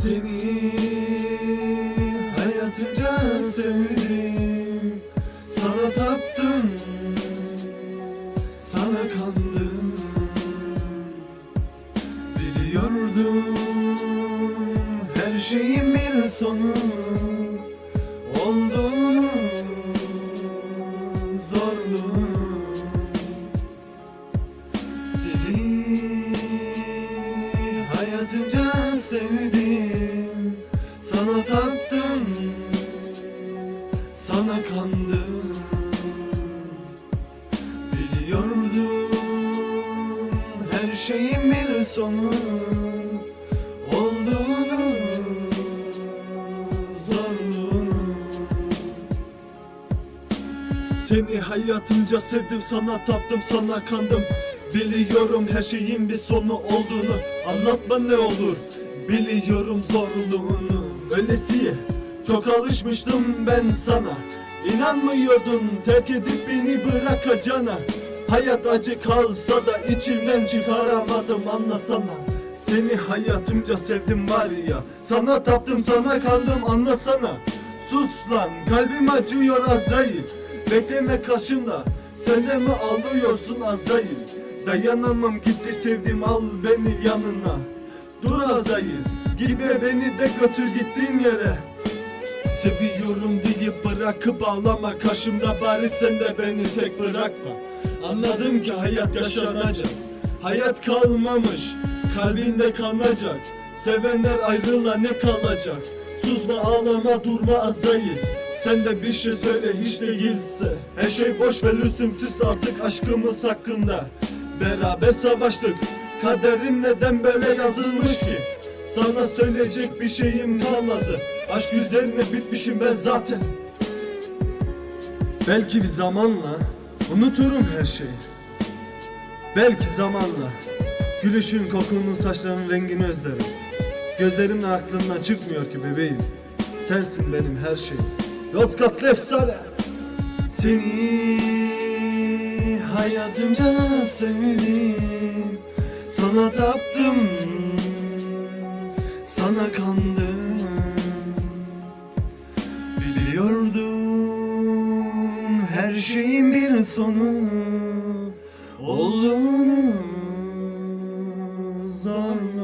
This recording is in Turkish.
Seni hayatımca sevdim. Sana taptım Sana kandım. Biliyordum Her şeyin bir sonu Olduğunu Zorluğunu. Sizi hayatımca sevdim. Sana taptım Sana kandım. Biliyordum Her şeyin bir sonu Olduğunu Zorluğunu. Seni hayatımca sevdim sana taptım sana kandım. Biliyorum her şeyin bir sonu olduğunu. Anlatma ne olur Biliyorum zorluğunu Öylesiye çok alışmıştım ben sana. İnanmıyordun terk edip beni bırakacağına. Hayat acı kalsa da içimden çıkaramadım anlasana. Seni hayatımca sevdim var ya Sana taptım sana kandım anlasana. Sus lan kalbim acıyor Azrail. Bekleme karşımda Sen de mi ağlıyorsun Azrail? Dayanamam gitti sevdim al beni yanına Dur Azrail Gitme beni de götür gittiğim yere. Seviyorum deyip bırakıp ağlama Karşımda bari sen de beni tek bırakma. Anladım ki hayat yaşanacak Hayat kalmamış Kalbinde kanacak. Sevenler ayrıla ne kalacak? Susma ağlama durma Azrail Sen de bir şey söyle hiç değilse. Her şey boş ve lüzumsuz artık aşkımız hakkında. Beraber savaştık Kaderim neden böyle yazılmış ki? Sana söyleyecek bir şeyim kalmadı. Aşk üzerine bitmişim ben zaten. Belki bir zamanla unuturum her şeyi. Belki zamanla Gülüşün, kokunun, saçlarının rengini özlerim. Gözlerimle aklımdan çıkmıyor ki bebeğim. Sensin benim her şeyim. Yozgatlı efsane. Seni hayatımca sevdim Sana taptım Sana kandım. Biliyordum her şeyin bir sonu olduğunu zorla